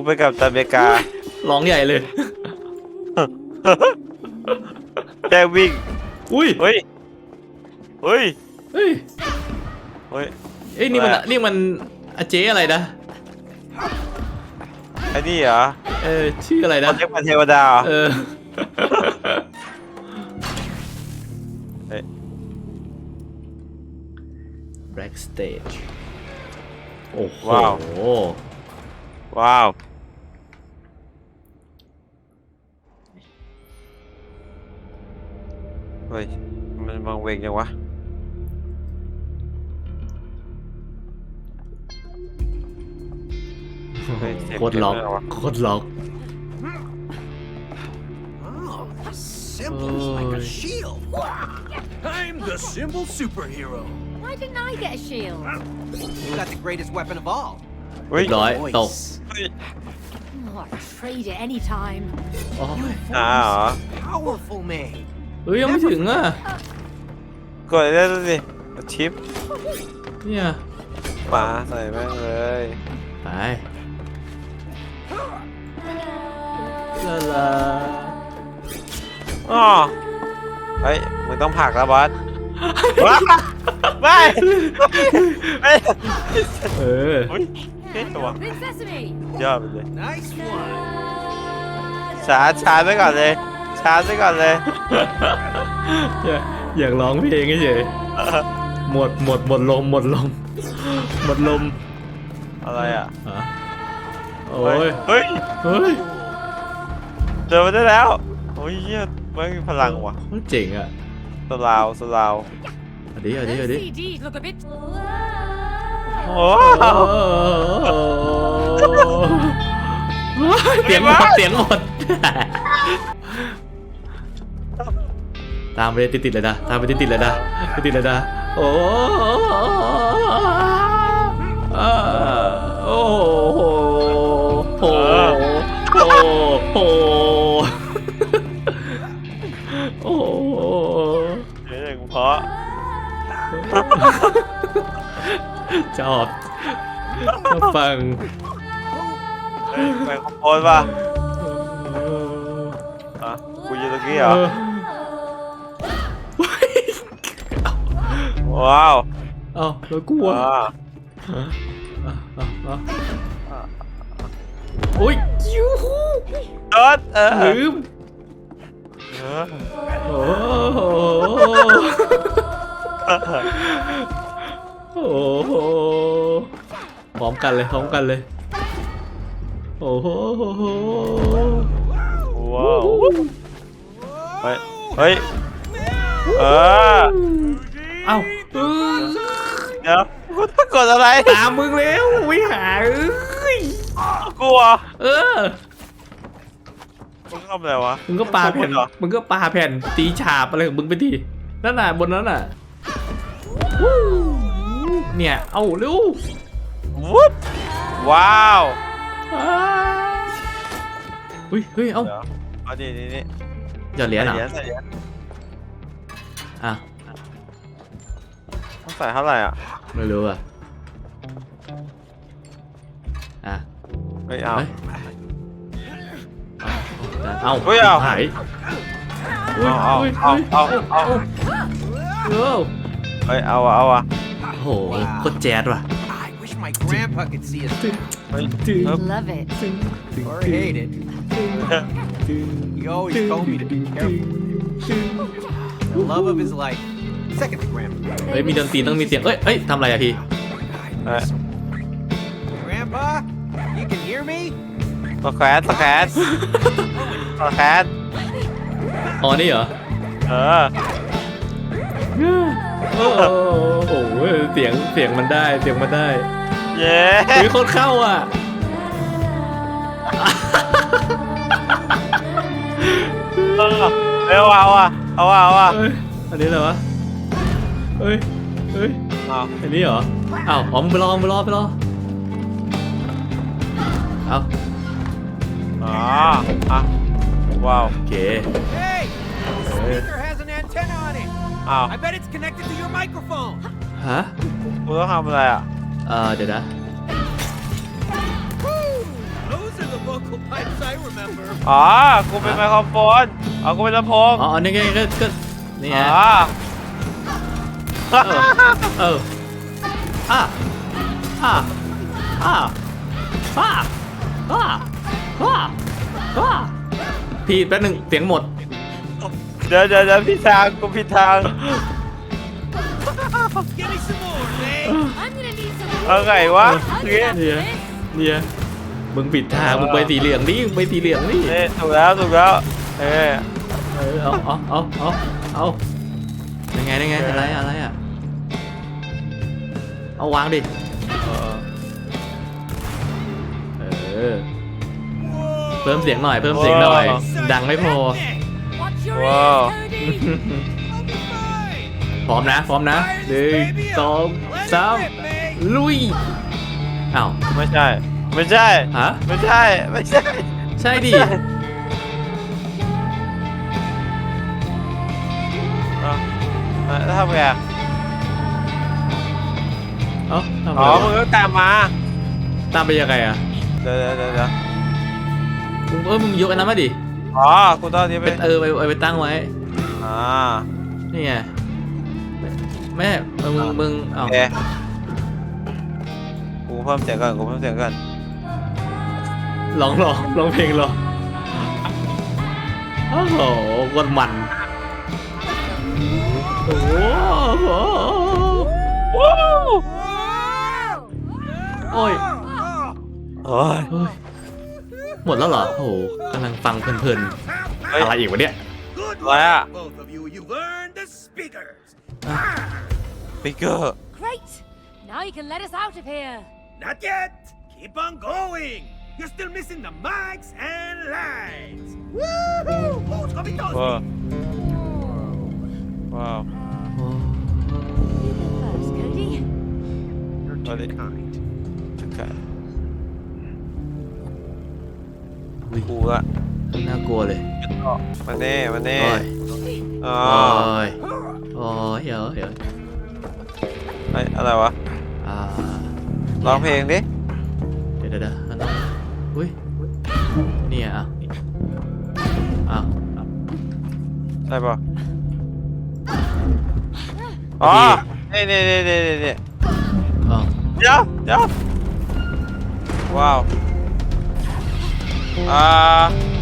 กูไปกับตาเมการ้องใหญ่เลย แจ้งวิ่งอุ้ย เฮ้ยเฮ้ยเฮ้ย เฮ้ย เอ้ยนี่มันว่านี่มันอาเจ๊อะไรนะ ไอ้นี่เหรอเออชื่ออะไรคนะนเรียกมาเทวดาเหรอเออ เฮ้ย backstage โอ้โหว้าว ว้าว เฮ้ย มันมังเวงยังวะ เฮ้ยเสียง โคตรล็อก เสียงอะไรวะ โคตรล็อก Oh, simple like a Oi. shield. I'm the simple superhero. Why didn't I get a shield? You got the greatest weapon of all. เฮ้ย ร้อยตก Voice. เฮ้ย Oh, I'd trade it anytime. โอ้ย อ่าเหรอ Powerful man. เฮ้ยยังไม่ถึงอะกดได้ดูสิกดชิปเนี่ยปาใส่แม่งเลยไปลาลาอ๋อเฮ้ยมึงต้องผลักแล้วบอสว้าไม่ไม่เออเฮ้ยเฮ้ยตัว Big Sesame! ยอดไปเลย Nice one. ชาร์จชาร์จไว้ก่อนเลย ชาร์จไว้ก่อนเลยอยากอยากร้องเพลงเฉยๆหมดหมดหมดลมหมดลมหมดลมอะไรอะฮะโอ้เฮ้ยเฮ้ยเฮ้ยเจอมาได้แล้วโอ้ยเหี้ยไม่มีพลังว่ะมันเจ๋งอะสลาวสลาวเอาดิเอาดิเอา Those ดิ CDs look a bit... โอ้เสียงหมดเสียงหมด ตามไปติดติดๆเลยนะตามไปติดติดๆเลยนะติดติดๆเลยนะโอ้อ่าโอ้โหโอ้โหโอ้โหโอ้โหเดี๋ยวอย่างเพราะชอบชอบฟังเฮ้ยไปขโมยป่ะอะกูอยู่ตรงนี้เหรอ ว้าวเอ้าแล้วกลัวอ่าโอ้ยยูหูโดนเออลืมเออโอ้โหโอ้โหพร้อมกันเลยพร้อมกันเลย โอ้โหว้าวเฮ้ยเฮ้ยเออเอ้า เออเดี๋ยวกูต้องกดอะไรตามมึงแล้ววิหารเอ้ยกลัวเออ มึงทำอะไรวะ มึงก็ปาแผ่น เหรอ มึงก็ปาแผ่น ตีฉาบอะไรของมึงไปทีนั่นน่ะบนนั้นน่ะวู้เนี่ย เอาเร็ววุ๊บว้าวอ้าเฮ้ยเฮ้ยเอาเดี๋ยวเอาดินี่นี่หยอดเหรียญเหรอใส่ใส่เหรียญอะต้อง ใส่เท่าไหร่อะไม่รู้อะอะไม่เอา เฮ้ยเอาเฮ้ยเอา หายอุ้ยเอาอุ้ยเอาเอาเอาเอ้าเฮ้ยเอาอะเอาอะโอ้โหโคตรแจ๊ดว่ะ I wish my grandpa could see us now, เฮ้ยตึงเฮ้ย Love it. or hate it. He always told me to be careful. The love of his life. Second to grandpa. เฮ้ยมีดนตรีต้องมีเสียงเอ้ยเอ้ยทำอะไรอะพี่เฮ้ย Grandpa, you can hear me? สแครดสแครดสแครดอ๋อนี่เหรอเออโอ้โหเสียงเสียงมันได้เสียงมันได้เย้เฮ้ยโคตรเข้าอะเออเร็วเอาอะเอาอะเอาอะเอ้ยอันนี้อะไรวะ เฮ้ยเฮ้ยเอาอันนี้เหรออ้าวอ๋อมึงไปรอมึงไปรอไปรอเอาอ๋ออะว้าว โอเค Hey! The speaker has an antenna on it. อ้าว I bet it's connected to your microphone. ฮะกูต้องทำอะไรอะเออเดี๋ยวนะ Those are the remember. อ๋อกูเป็นไมโครโฟนอ๋อกูเป็นลำโพงอ๋ออันนี้ก็ก็ก็นี่อ๋ฮะอเอออะอะอะอะอะอะอะพี่แป๊บหนึงเสียงหมด เดี๋ยวเดี๋ยวเดี๋ยวผิดทางกูผิดทาง Give me some more, man. I'm gonna need some. เอาไงวะเนี่ย get เนี่ย this. เนี่ยมึงปิดทางมึงไปสีเหลืองดิมึงไปสีเหลืองดิเอ้ยถูกแล้วถูกแล้ว เออ เออเอาเอาเอาเอาเอา ยังไงยังไงอะไรอะไรอะ เอาวางดิ เออ เพิ่มเสียงหน่อย เพิ่มเสียงหน่อย ดังไม่พอ Watch your Wow. ears, Cody. I'll be fine. พร้อมนะ พร้อมนะหนึ่งสอง Let's สาม rip, man. ลุยอ้าวไม่ใช่ ไม่ใช่ ฮะ ไม่ใช่ ไม่ใช่ ใช่ดิ แล้วทำไงอะเอ้าทำไมอ๋อวะมึงก็ตามมา ตามไปยังไงอะเดี๋ยวเดี๋ยวเดี๋ยวเดี๋ยวมึงเออมึงยกอันนั้นมาดิอ๋อ กูต้องเอานี้ไปเป็นเออไปไปไปตั้งไว้ อ่านี่ไงแม่มึงมึงมึงโอเอ้าเคกูเพิ่มเสียงก่อน กูเพิ่มเสียงก่อนร้องร้องร้องเพลงร้องโอ้โหคนมัน โอ้โห ว้าว โอ้ย โอ้ย เฮ้ยหมดแล้วเหรอ โอ้โหกำลังฟังเพลินๆ เฮ้ย อะไรอีกวะเนี่ย Good Wow. work, both of you. You've earned the speakers. ปิกเกอร์ Great. Now you can let us out of here. Not yet. Keep on going. You're still missing the mics and lights. Woohoo! Who's gonna be ว้าว toasty? ว้า ว You go first, Cody. You're Well, too it- kind. จุดกันอุ๊ยกูละน่ากลัวเลยมาเน่มาเน่โอ้ยอ๋อโอ้ยโอ้ยเดี๋ยวเดี๋ยวเฮ้ยอะไรวะอ่าร้องเพลงดิเดี๋ยวเดี๋ยวเดี๋ยวอันนั้นอุ้ยเนี่ยอะอ้าวใช่ปะ อ๋อนี่นี่นี่นี่นี่นี่อ้าวเดี๋ยวเดี๋ยวว้าวอ่า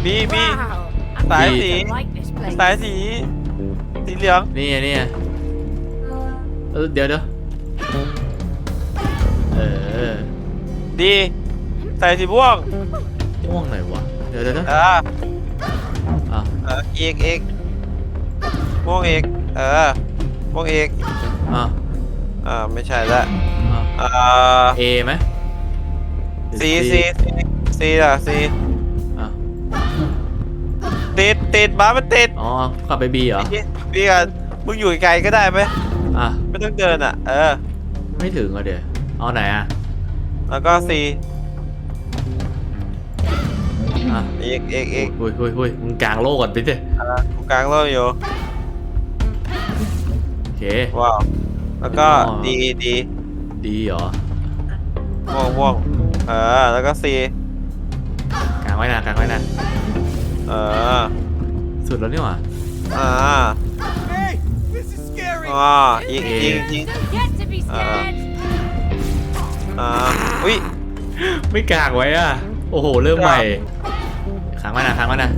บีบี Wow. I'm Tại going gì? to like this place. สายสี สีเหลืองนี่ไงนี่ไงเออเดี๋ยวเดี๋ยวเออดีสายสีม่วงม่วงไหนวะเดี๋ยวเดี๋ยวเดี๋ยวอ่าอะเอออีกอีกม่วงอีกเออ ม่วงอีกอะอ่าไม่ใช่ละอะอ่าเอไหมสีสีสีสีอะสีอะติดติดมามันติดอ๋อกลับไปบีเหรอพี่กันมึงอยู่ไกลก็ได้ไหมอะไม่ต้องเดินอะ เออ ไม่ถึงอะเดี๋ยวเอาไหนอะแล้วก็สีอะอีกอีกอีกอุ้ยอุ้ยอุ้ยมึงกลางโลกก่อนไปสิอ่ากูกลางโลกอยู่โอ เค ว้าว แล้วก็อ๋อ ดีดีดีเหรอ ม่วงม่วงเออ แล้วก็สีกลางไว้นะกลางไว้นะ เออสุดแล้วนี่หว่า อ่า Hey, this is scary. อ่าอีกอีกอีก Don't get to be scared. อ่าอุ้ย ไม่กลางไว้อะ โอ้โห เริ่มใหม่ค้างไว้นะค้างไว้นะ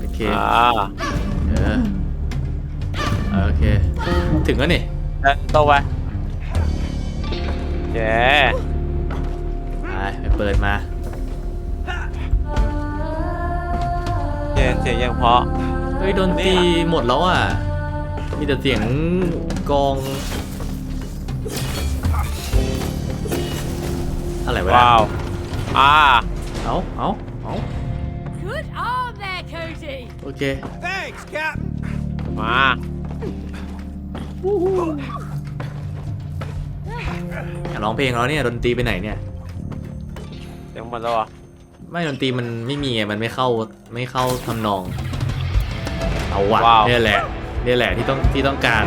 โอเค อ่า เออ โอเค ถึงแล้วนี่แล้วตรงไปแย่ไปไปเปิดมาเสียงเสียงยังเพราะ เฮ้ยดนตรีหมดแล้วอะ มีแต่เสียงกลอง อะไรวะว้าว อ่า เอาเอาเอา Good arm there, Cody. โอเค Thanks, Captain. มา อยากร้องเพลงแล้วเนี่ยดนตรีไปไหนเนี่ยเสียงหมดแล้วเหรอะไม่ดนตรีมันไม่มีไงมันไม่เข้าไม่เข้าทำนอง เอาวะว้าว เนี่ยแหละเนี่ยแหละที่ต้องที่ต้องการ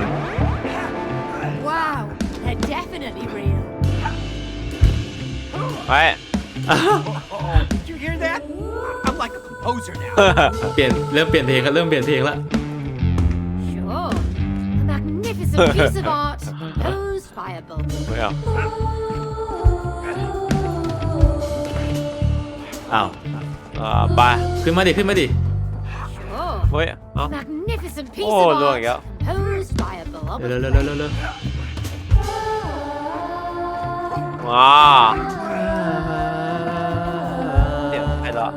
Wow. They're definitely real. ไป Did you hear that? I'm like a composer now. เปลี่ยนเริ่มเปลี่ยนเพลงแล้วเริ่มเปลี่ยนเพลงแล้ว magnificent piece of art. Those firebolts. ไม่เอาอ้าวอ่าไปขึ้นมาดิขึ้นมาดิ Sure. เฮ้ยเอ้า Magnificent piece Oh, of look, art. yeah. Those firebolts. เร็วเร็วเร็วเร็วเร็วว้าเดี๋ยวไปละ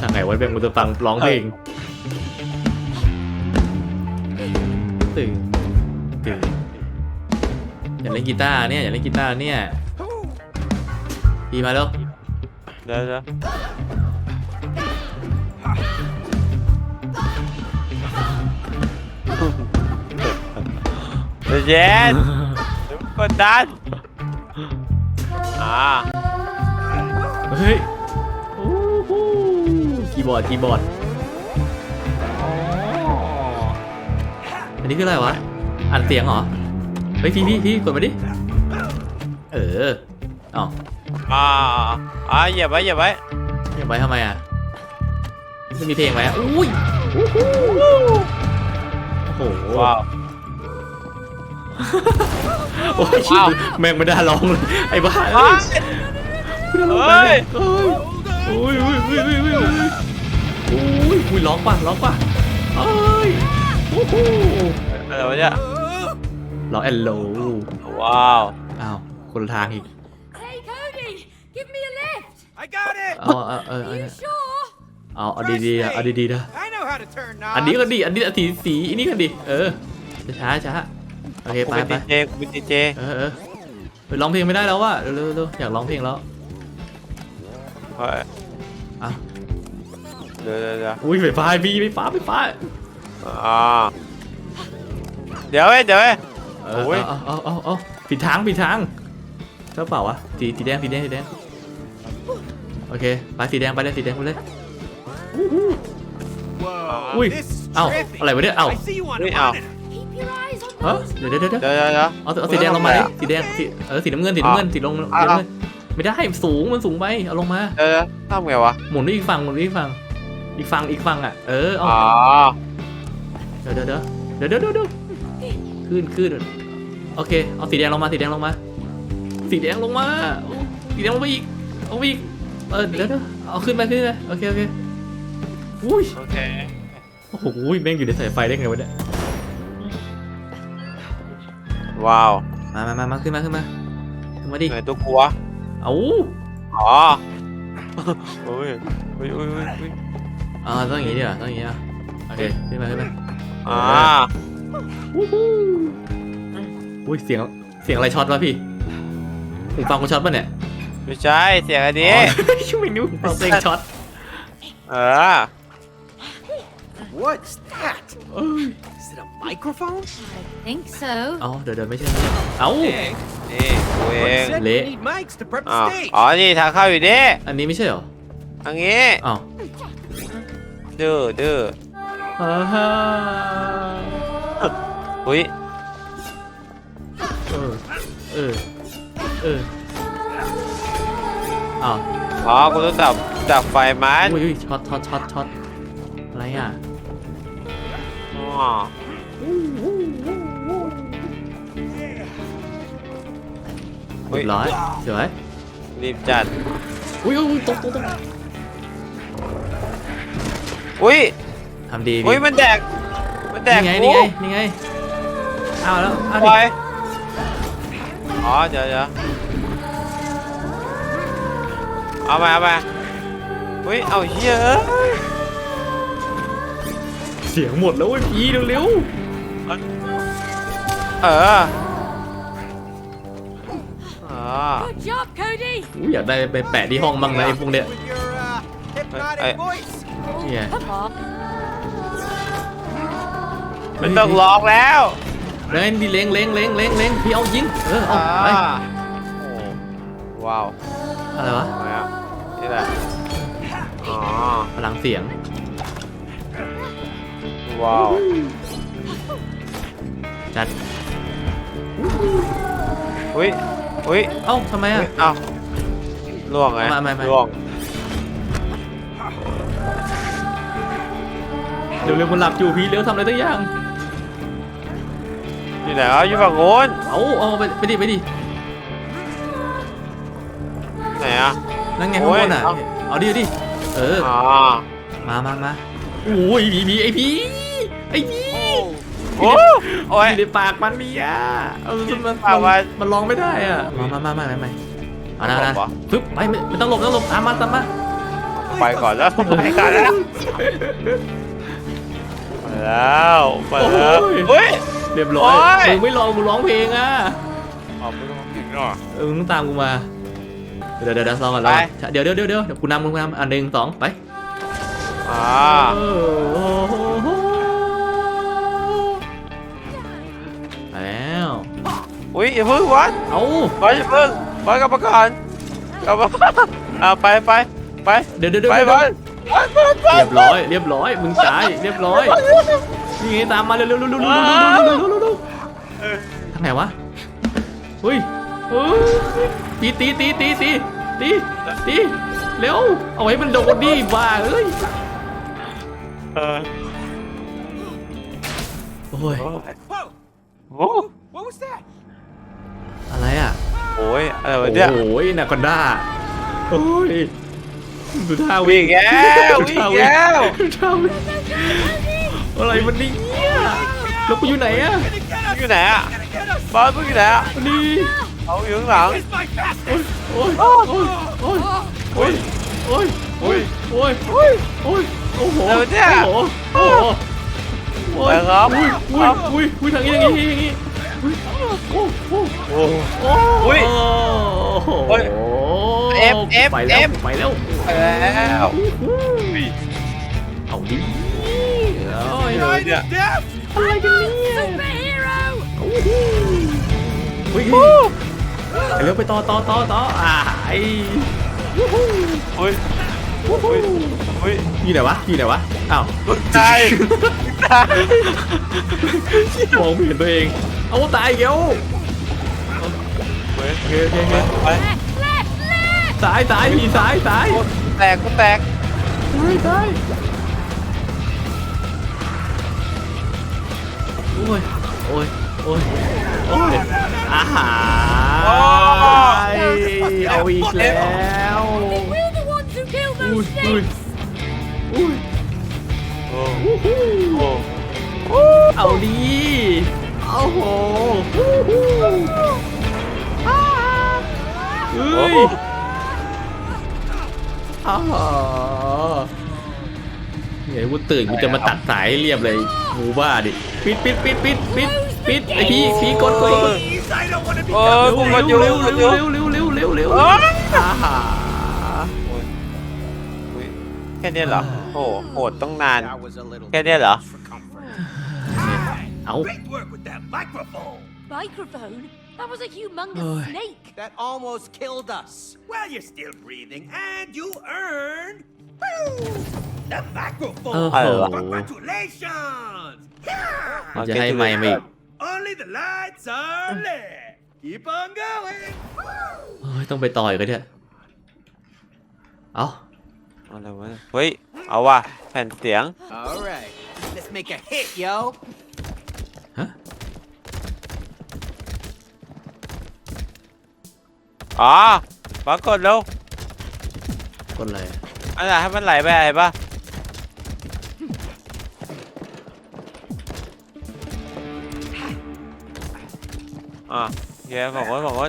ทางไหนวะเป็นกูจะฟังร้องเพลง ตื่นตื่นอยากเล่นกีตาร์เนี่ยอยากเล่นกีตาร์เนี่ยดีมาแล้วเดี๋ยวเดี๋ยวเดี๋ยวเย็นเดี๋ยวกดดันอ่าเฮ้ยโอ้โหคีย์บอร์ดคีย์บอร์ด นนี้คืออะไรวะอันเสียงเหรอเฮ้ยพี่พี่พี่กดมาดิเอออ๋ออ่าอ่าเหยียบไว้เหยียบไว้เหยียบไว้ทำไมอะมันมีเพลงไหมอะอุ้ยโอ้โหว้าวโอ้ยแมงไม่ได้ร้องเลยไอ้บ้าเฮ้ยเฮ้ยโอ้ยโอ้ยโอ้ยโอ้ยโอ้ยร้องป่ะร้องป่ะเฮ้ย อ้โหอะไรวะเนี่ยร้องแอนโลว้าว อ้าว คนละทางอีก Hey, Cody, give me a lift. I got it. เอาเอาเอา Are เอา you sure? เอาเอาดีๆนะเอาดีๆนะ I know how to turn knobs. อันนี้ก็ดี อันนี้สีสีอันนี้ก็ดี เออ ช้าช้าโอเคกูไปเป็นไปดีเจกูเป็นดีเจเออเออไปร้องเพลงไม่ได้แล้วว่ะเร็วเร็วเร็วอยากร้องเพลงแล้วเฮ้ยอะเดี๋ยวเดี๋ยวเดี๋ยวอุ้ยไฟฟ้าพี่ไฟฟ้าไฟฟ้า อ่าเดี๋ยวเว้ยเดี๋ยวเว้ย เออโอ้ย เอาเอาเอาเอาผิดทางผิดทางใช่เปล่าวะสีสีแดงสีแดงสีแดงโอเคไปสีแดงไปเลยสีแดงไปเลย Whoa. Ui, This is ow, trippy. อะไรวะเนี่ย ow. I see you on Ui, a ow. monitor. Keep your eyes on เฮ้ those. เดี๋ยวเดี๋ยวเดี๋ยวเดี๋ยวเดี๋ยวเดี๋ยว เอาเอาสีแดงลงมาดิสีแดงสีเออสีน้ำเงินสีน้ำเงินสีลงอะสีน้ำเงินไม่ได้สูงมันสูงไปเอาลงมาเดี๋ยวเดี๋ยวทำไงวะหมุนไปอีกฝั่งหมุนไปอีกฝั่งอีกฝั่งอีกฝั่งอะเออเอาอ๋อเดี๋ยวเดี๋ยวเดี๋ยวเดี๋ยวเดี๋ยวเดี๋ยวขึ้นขึ้นโอเค เอาสีแดงลงมาสีแดงลงมา สีแดงลงมา สีแดงลงมาอีก เอาไปอีก เออเดี๋ยวเดี๋ยวเอาขึ้นไปขึ้นไปโอเคโอเค อุ้ย โอเค โอ้โหแม่งอยู่ในสายไฟได้ไงวะเนี่ย ว้าว มามามามาขึ้นมาขึ้นมาขึ้นมาดิไหนตัวกลัวเอาอ๋อโอ้ยอุ้ยอุ้ยอุ้ยอุ้ยอ่าต้องอย่างนี้ดีกว่าต้องอย่างนี้อะโอเค ขึ้นมาขึ้นมา อ่าวู้ฮู้อุ้ยเสียงเสียงอะไรช็อตวะพี่หูฟังกูช็อตป่ะเนี่ยไม่ใช่เสียงอันนี้ ช่วยนิ้วหูฟังเพลงช็อตเออ What's that? เอ้ย Is it a microphone? I think so. เอาเดี๋ยวเดี๋ยวไม่ใช่ไม่ใช่เอ้า Hey, นี่กูเอ Brett ง said we Lệ. need mics to prep อ้าว the stage. อ๋อ นี่ทางเข้าอยู่นี่อันนี้ไม่ใช่เหรอทางนี้อ้าวดื้อดื้อ อ่าฮ่าอุ้ยเออ เออ เอออ้าวอ๋อกูต้องดับดับไฟมันอุ้ยอุ้ยช็อตช็อตช็อตช็อตอะไรอะอ๋อเรียบร้อยสวยรีบจัดอุ้ยอุ้ยอุ้ยตกตกตกอุ้ย ทำดีอุ้ยพี่มันแดก มันแดกนี่ไงกูนี่ไงนี่ไงเอาแล้วเอาปดิล่อยอ๋อเดี๋ยวเดี๋ยวเอามาเอามาอุ้ยเอาเหี้ยเอ้ยเสียงหมดแล้วเว้ยพี่เร็วเอออ๋อ Good job, Cody. ๆอุ๊ยอยากได้ไปแปะที่ห้องบ้างนะไอ้พวกเนี้ย With your uh, hypnotic I- voice. นี่ไง Come on. ไม่ต้องร้องแล้วเล่นดิเล้งเล้งเล้งเล้งเล้งพี่เอายิงเออเอาอ่าไปโอ้ว้าวอะไรวะอะไรอะนี่แหละอ๋อพลังเสียงว้าวจัดอุ้ยอุ้ยเอ้าทำไมอะ เอ้าล่วงไงไม่ไม่ไม่ ล่วงเร็วเร็วมันหลับอยู่พี่เร็วทำอะไรตั้งอย่าง อยู่ไหนอะอยู่ฝั่งโน้นเอาเอาไปไปดิไปดิไหนอะ นั่นไงข้างบนอะ โอ้ย เอาดิเอาดิ เออ อ๋อมามามาโอ้ยมีมีไอพี่ไอพี่โอ้โอ้ยอยู่ในปากมันมีอะเอามันมันปากมัน มันร้องไม่ได้อะ มามามามามามาเอานะเอานะหลบเหรอปึ๊บไปไม่ไม่ต้องหลบไม่ต้องหลบตามมาตามมาไปก่อนแล้วไปก่อนแล้วไปแล้วไปแล้วเฮ้ย เรียบร้อยโอ้ยมึงไม่ลองมึงร้องเพลงอะออกไปตรงนี้หน่อยเออมึงต้องตามกูมา เดี๋ยวเดี๋ยวเดี๋ยวลองก่อนลองก่อนเดี๋ยวเดี๋ยวเดี๋ยวเดี๋ยวเดี๋ยวกูนำกูนำอันหนึ่งสองไป อ่าโอ้โหมาแล้ว อุ้ยอย่าเพิ่งวัดเอาวัดอย่าเพิ่งวัดกลับมาก่อนกลับมาอ่าไปไปไปเดี๋ยวเดี๋ยวเดี๋ยวไปเดี๋ยววัดวัดวัดวัดเรียบร้อย เรียบร้อย มึงตาย เรียบร้อย นี่งตามมาเร็วๆๆๆๆๆๆๆๆๆๆๆทางไหนวะเฮ้ยเฮ้ยตีตีตีตีตีตีตีเร็วเอาไว้มันโดนดิบ้าเอ้ยเออโอ้ยโอ้โหอะไรอะโอ้ยอะไรวะเนี่ย โอ้ยนาคอนด้าโอ้ยดูท่าวิ่ง วิ่งแล้ววิ่งแล้ว ดูท่าวิ่ง อะไรมันเนี่ยแล้วกูอยู่ไหนอะอยู่ไหนอะบอสมึงอยู่ไหนอะนี่เอาอยู่ข้างหลัง It's my bastard! โอ้ยโอ้ยโอ้ยโอ้ยโอ้ยโอ้ยโอ้ยโอ้ยโอ้ยโอ้โหอะไรวะเนี่ยโอ้โหโอ้โหโอ้ยไปครับอุ้ยคอุ้รัยบอุ้ยอุ้ยทางนี้ทางนี้ทางนี้อุ้ยโอ้โหโอ้โอ้อุ้ยโหโอ้ยเอฟเอฟไปแล้วเอฟไปแล้วไปแล้วอุ้ยเอาดิโอ้ยอะไร เนี่ย Death! อะไรกันเนี่ย Superhero! โอ้โหอุ้ยไปเร็วไปต่อต่อต่อต่ออ่าไอ้อุ้ยอุ้ยอุ้ยอยู่ไหนวะอยู่ไหนวะอ้าวตายตายมองไม่เห็นตัวเอง เอาตายเกี้ยวเฮ้ยโอเคโอเคโอเคไป Left, left, left! ซ้ายซ้ายมีซ้ายซ้าย แตกกูแตกซ้ายซ้าย โอ้ย โอ้ย โอ้ย โอ้ยอาหารเอาอีกแล้ว We're the ones who killed อุ้ย those อุ้ย snakes! อุ้ย โอ้อู้หูโอ้เอาดีเอาโหเฮ้ยอ้าวเดี๋ยวกูตื่นกูจะมาตัดสายให้เรียบเลยหมูบ้าดิ ปิดปิดปิดปิดปิดปิดไอพี่พี่กดกดกด Please, I don't want to be โอ้ยกูมาอยู่ เร็ว กู เร็ มาว อยู่ เร็วเร็วเร็วเร็วเร็ว โอ้ย อ่าฮะ อุ้ยแค่เนี้ยเหรอโอ้โหโหดต้องนาน That was a little แค่เนี้ยเหรอ for comfort. เอา Great work with that microphone. Microphone? That was a humongous Oi. snake. That almost killed us. Well, you're still breathing, and you earned woo, the microphone. โอ้โห Congratulations! มันจะให้ไม่มาอีก Only the lights are lit. Keep on going. เฮ้ยต้องไปต่อยกันเนี่ยเอาอะไรวะเนี่ยเฮ้ย เอาว่ะแผ่นเสียง All right, let's make a hit, yo. ฮะอ๋อปรากฏแล้วกดอะไร อันไหนให้มันไหลไปอะไรปะอะเย้ของว่าของว่า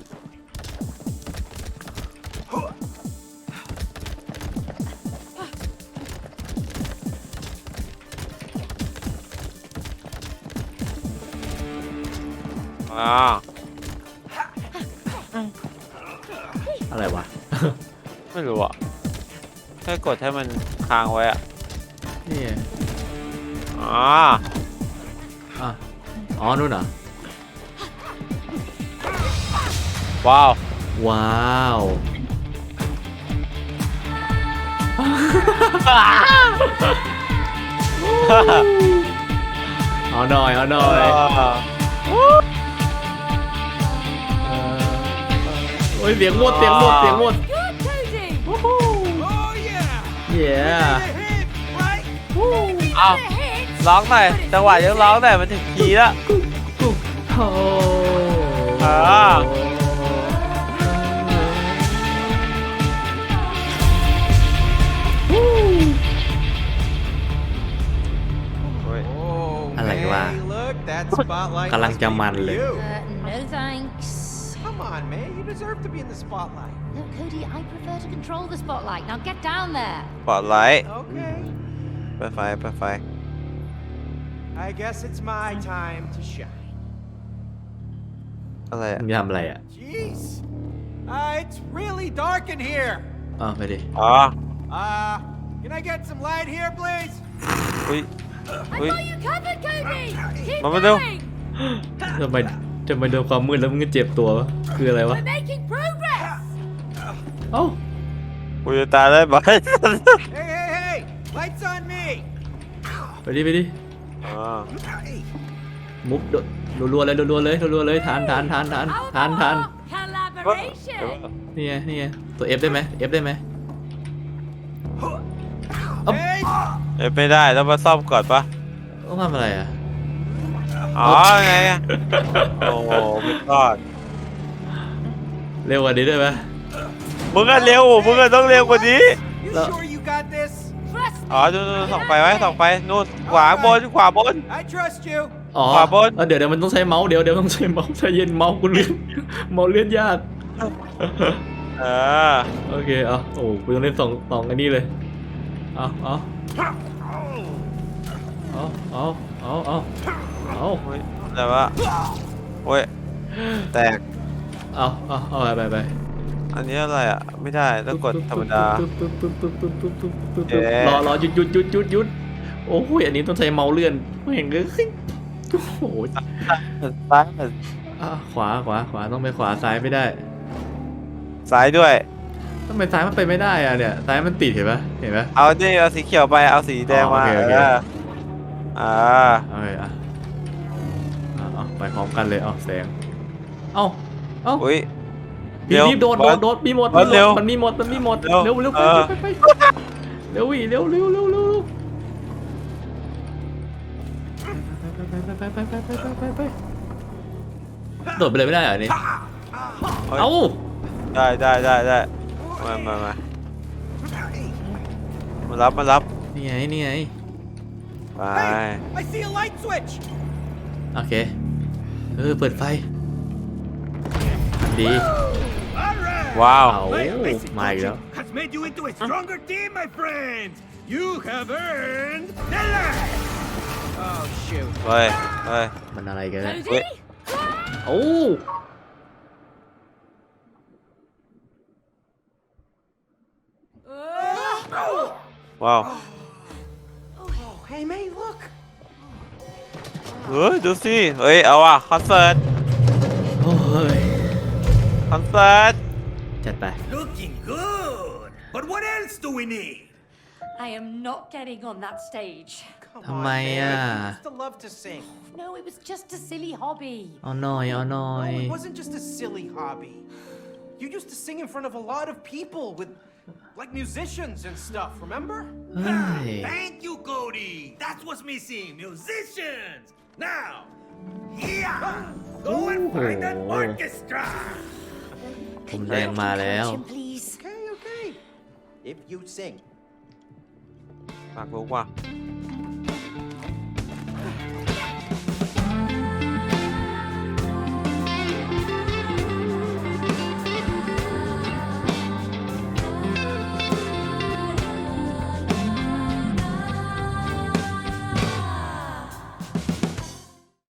อ่า กดให้มันค้างไว้อะนี่ไงอ่าอะอ๋อนู่นเหรอว้าวว้าวเอาหน่อยเอาหน่อยอ่าเออโอ้ยเสียงหมดเสียงหมดเสียงหมด Good, Cody. Oh yeah! เย้ Hit, hit, right? อ้าว The hits. ร้องหน่อยจังหวะยังร้องหน่อยมันถึงคีย์แล้วโอ้อ่าโอ้ย Oh, I like hey, that. look, that spotlight กำลัง must จะ be มัน for เลย you. Uh, no thanks. Come on, man, you deserve to be in the spotlight. Look, Cody, I prefer to control the spotlight. Now get down there. ปลอดไลท์ Okay. เปิดไฟเปิดไฟ I guess it's my time to shine. อะไรอะ มึงจะทำอะไรอ่ะ Jeez. Uh, it's really dark in here. อ๋อไปดิ อ๋อ Uh, can I get some light here, please? อุ้ย I've Ui. got you covered, Cody. Keep Mama đâu? going. ทำไมจะมาโดนความมืดแล้วมึงก็เจ็บตัววะคืออะไรวะ We're making progress. เอ้ากูจะตายได้ไหม Hey, hey, hey! Lights on me! ไปดิไปดิอ๋อมุกโดดรัวๆเลยรัวๆเลยรัวๆเลยทานทานทานทาน How ทานทาน about collaboration? นี่ไงนี่ไงตัว F ได้ไหม F ได้ไหม Hey! เอ้ยไม่ได้ต้องมาซ่อมก่อนปะต้องทำอะไรอะ อ๋อไงอะโอ้โหไม่รอดเร็วกว่านี้ได้ไหม มึงก็เร็วมึงก็ต้องเร็วกว่านี้ You Look. sure you got this? Trust me. อ๋อดูดูส่องไปไว้ส่องไปนู่นขวาบนขวาบน I trust you. อ๋อขวาบน เออเดี๋ยวเดี๋ยวมันต้องใช้เมาส์เดี๋ยวเดี๋ยวต้องใช้เมาส์ใจเย็นเมาส์กูเลื่อนเมาส์เลื่อนยาก เออโอเคเอาโอ้โหกูต้องเล่นสองสองอันนี้เลยเอาเอาเอาเอาเอาเอาเอาโอ้ยแต่ว่าโอ้ยแตกเอาเอาเอาไปไปไป อันนี้อะไรอะ ไม่ได้ต้องกดธรรมดา ปึ๊บปึ๊บปึ๊บปึ๊บปึ๊บปึ๊บปึ๊บปึ๊บเอ๊ะรอรอหยุดหยุดหยุดหยุดหยุดโอ้ยอันนี้ต้องใช้เมาส์เลื่อนไม่เห็นเลยโอ้โหซ้ายอะขวาขวาขวาต้องไปขวาซ้ายไม่ได้ซ้ายด้วย ทำไมซ้ายมันไปไม่ได้อะเนี่ยซ้ายมันติดเห็นปะเห็นปะ เอาดิเอาสีเขียวไปเอาสีแดงมาอ๋อโอเคโอเค เอออ่าโอเคอะอะเอาไปพร้อมกันเลยเอาแสง เอ้าเอ้าอุ้ย รีบรีบโดดโดดโดดมีหมดบอสเร็วมันมีหมดมันมีหมดเร็วเร็วเร็วไปเออไปไปเร็วอีเร็วเร็วเร็วเร็วเร็วไปไปไปไปไปไปไปโดดไปเลยไม่ได้เหรอนี่เอ้ยเอ้าได้ได้ได้ได้มามามามารับมารับนี่ไงนี่ไงไป Hey! I see a light switch! โอเคเออเปิดไฟดี All right. ว้าว เอา My amazing มาอีกแล้ว coaching has made you into a stronger team, my friends. You have earned the light. Oh, shoot. เฮ้ยเฮ้ย มันอะไรกันเนี่ย Cody? โอ้ ว้าว Oh, hey, May, look! เฮ้ยดูสิเฮ้ยเอาว่ะคอนเสิร์ต โอ้ย คอนเสิร์ต จัดไป Looking good. But what else do we need? I am not getting on that stage. Come Thằng on, mày man. à. You used to love to sing. No, it was just a silly hobby. เอาหน่อยเอาหน่อ No, ย it wasn't just a silly hobby. You used to sing in front of a lot of people with, like, musicians and stuff, remember? เฮ้ย Thank you, Cody. That's what's missing. Musicians. Now, yeah. Go and find that Oh. orchestra. ผมเงแรงมาแล้ว Okay, okay. If you sing. ปกว่า